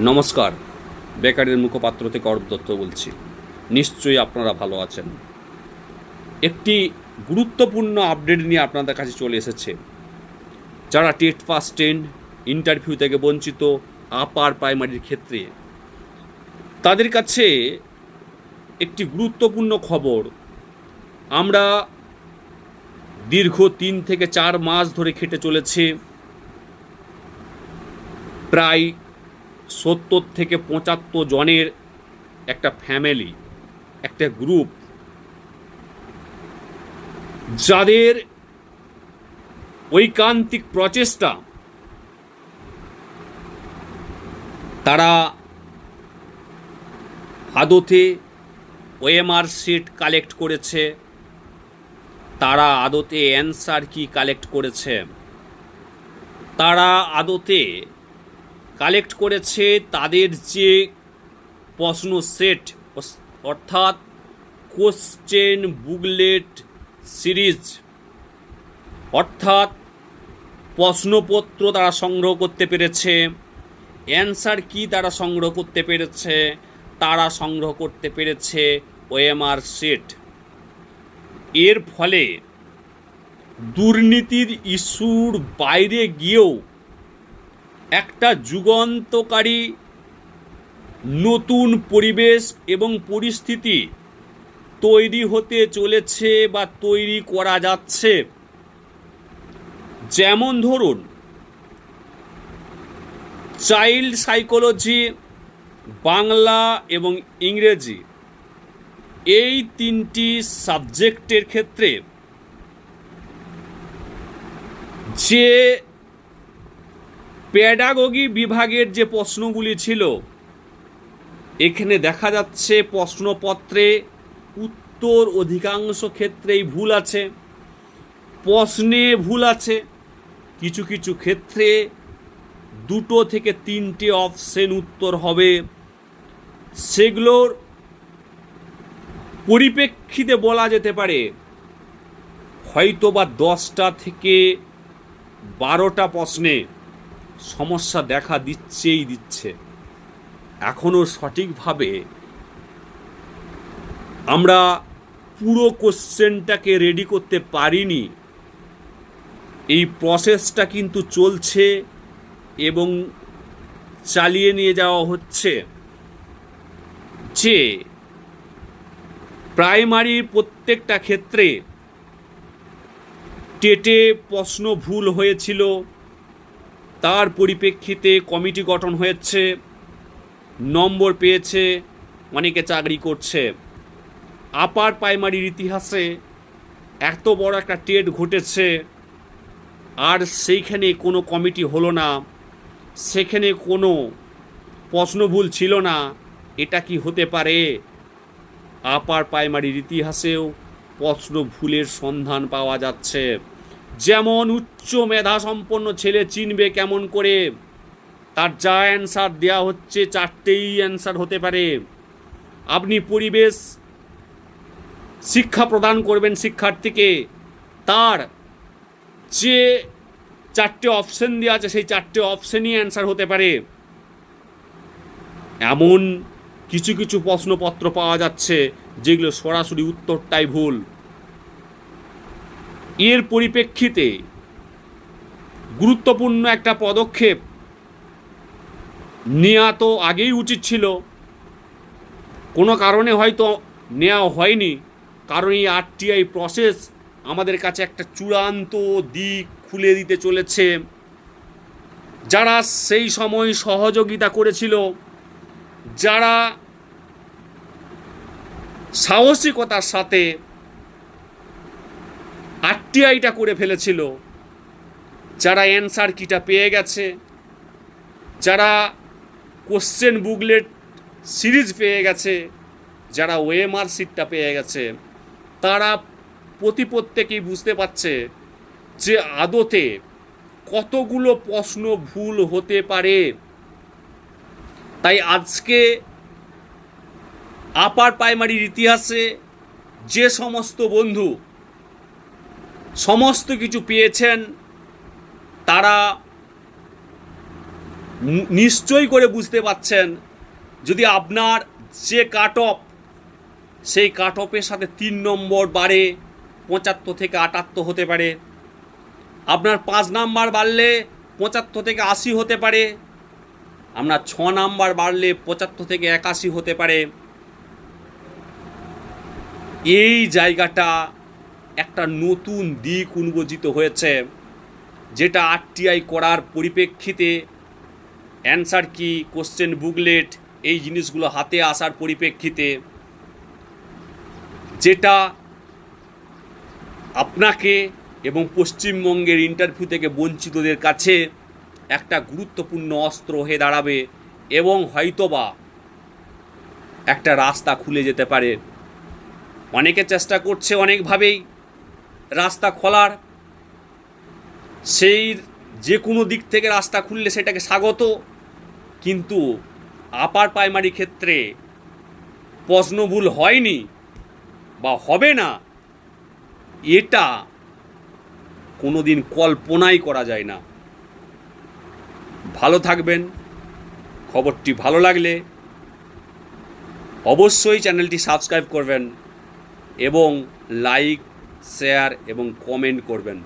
নমস্কার। বেকারের মুখপাত্র থেকে অরূপ দত্ত বলছি। নিশ্চয়ই আপনারা ভালো আছেন। একটি গুরুত্বপূর্ণ আপডেট নিয়ে আপনাদের কাছে চলে এসেছে। যারা টেট পাস টেন ইন্টারভিউ থেকে বঞ্চিত আপার প্রাইমারির ক্ষেত্রে, তাদের কাছে একটি গুরুত্বপূর্ণ খবর। আমরা দীর্ঘ তিন থেকে চার মাস ধরে খেটে চলেছে। প্রায় সত্তর থেকে পঁচাত্তর জনের একটা ফ্যামিলি একটা গ্রুপ যাদের ঐকান্তিক প্রচেষ্টা তারা আদতে ওএমআর সিট কালেক্ট করেছে, তারা আদতে অ্যান্সার কি কালেক্ট করেছে, তারা আদতে কালেক্ট করেছে তাদের যে প্রশ্ন সেট, অর্থাৎ কোশ্চেন বুকলেট সিরিজ, অর্থাৎ প্রশ্নপত্র তারা সংগ্রহ করতে পেরেছে, অ্যান্সার কি তারা সংগ্রহ করতে পেরেছে, তারা সংগ্রহ করতে পেরেছে ওএমআর সিট। এর ফলে দুর্নীতির ইস্যুর বাইরে গিয়েও একটা যুগান্তকারী নতুন পরিবেশ এবং পরিস্থিতি তৈরি হতে চলেছে বা তৈরি করা যাচ্ছে। যেমন ধরুন, চাইল্ড সাইকোলজি, বাংলা এবং ইংরেজি এই তিনটি সাবজেক্টের ক্ষেত্রে যে প্যাডাগগি বিভাগের যে প্রশ্নগুলি ছিল, এখানে দেখা যাচ্ছে প্রশ্নপত্রে উত্তর অধিকাংশ ক্ষেত্রেই ভুল আছে, প্রশ্নে ভুল আছে। কিছু কিছু ক্ষেত্রে দুটো থেকে তিনটে অপশন উত্তর হবে। সেগুলোর পরিপ্রেক্ষিতে বলা যেতে পারে হয়তো বা দশটা থেকে বারোটা প্রশ্নে। সমস্যা দেখা দিচ্ছেই দিচ্ছে। এখনও সঠিকভাবে আমরা পুরো কোশ্চেনটাকে রেডি করতে পারিনি। এই প্রসেসটা কিন্তু চলছে এবং চালিয়ে নিয়ে যাওয়া হচ্ছে যে প্রাইমারির প্রত্যেকটা ক্ষেত্রে টেটে প্রশ্ন ভুল হয়েছিল। তার পরিপ্রেক্ষিতে কমিটি গঠন হয়েছে, নম্বর পেয়েছে, অনেকে চাকরি করছে। আপার প্রাইমারির ইতিহাসে এত বড় একটা টেট ঘটেছে, আর সেইখানে কোনো কমিটি হলো না, সেখানে কোনো প্রশ্ন ভুল ছিল না, এটা কি হতে পারে? আপার প্রাইমারির ইতিহাসেও প্রশ্ন ভুলের সন্ধান পাওয়া যাচ্ছে। যেমন উচ্চ মেধা সম্পন্ন ছেলে চিনবে কেমন করে। তার যা অ্যান্সার দেওয়া হচ্ছে চারটেই অ্যান্সার হতে পারে। আপনি পরিবেশ শিক্ষা প্রদান করবেন শিক্ষার্থীকে। তার যে চারটে অপশন দেওয়া আছে, সেই চারটে অপশনই অ্যান্সার হতে পারে। এমন কিছু কিছু প্রশ্নপত্র পাওয়া যাচ্ছে, যেগুলো সরাসরি উত্তরটাই ভুল। এর পরিপ্রেক্ষিতে গুরুত্বপূর্ণ একটা পদক্ষেপ নেওয়া তো আগেই উচিত ছিল। কোনো কারণে হয়তো নেওয়া হয়নি, কারণ এই আরটিআই প্রসেস আমাদের কাছে একটা চূড়ান্ত দিক খুলে দিতে চলেছে। যারা সেই সময় সহযোগিতা করেছিল, যারা সাহসিকতার সাথে আরটিআইটা করে ফেলেছিল। যারা অ্যান্সার কিটা পেয়ে গেছে, যারা কোশ্চেন বুকলেট সিরিজ পেয়ে গেছে, যারা ওএমআর সিটটা পেয়ে গেছে, তারা প্রতি প্রত্যেকেই বুঝতে পারছে যে আদতে কতগুলো প্রশ্ন ভুল হতে পারে। তাই আজকে আপার প্রাইমারির ইতিহাসে যে সমস্ত বন্ধু সমস্ত কিছু পেয়েছেন, তারা নিশ্চয়ই করে বুঝতে পাচ্ছেন যদি আপনার যে কাট অফ সেই কাট অফের সাথে তিন নম্বর বাড়ে পঁচাত্তর থেকে আটাত্তর হতে পারে। আপনার পাঁচ নাম্বার বাড়লে পঁচাত্তর থেকে আশি হতে পারে। আপনার ছ নাম্বার বাড়লে পঁচাত্তর থেকে একাশি হতে পারে। এই জায়গাটা একটা নতুন দিক উন্মোচিত হয়েছে, যেটা আরটিআই করার পরিপ্রেক্ষিতে অ্যান্সার কি, কোশ্চেন বুকলেট, এই জিনিসগুলো হাতে আসার পরিপ্রেক্ষিতে, যেটা আপনাকে এবং পশ্চিমবঙ্গের ইন্টারভিউ থেকে বঞ্চিতদের কাছে একটা গুরুত্বপূর্ণ অস্ত্র হয়ে দাঁড়াবে এবং হয়তোবা একটা রাস্তা খুলে যেতে পারে। অনেকে চেষ্টা করছে অনেকভাবেই রাস্তা খোলার, সেই যে কোনো দিক থেকে রাস্তা খুললে সেটাকে স্বাগত। কিন্তু আপার প্রাইমারি ক্ষেত্রে প্রশ্নভুল হয়নি বা হবে না, এটা কোনো দিন কল্পনাই করা যায় না। ভালো থাকবেন, খবরটি ভালো লাগলে অবশ্যই চ্যানেলটি সাবস্ক্রাইব করবেন এবং লাইক শেয়ার এবং কমেন্ট করবেন।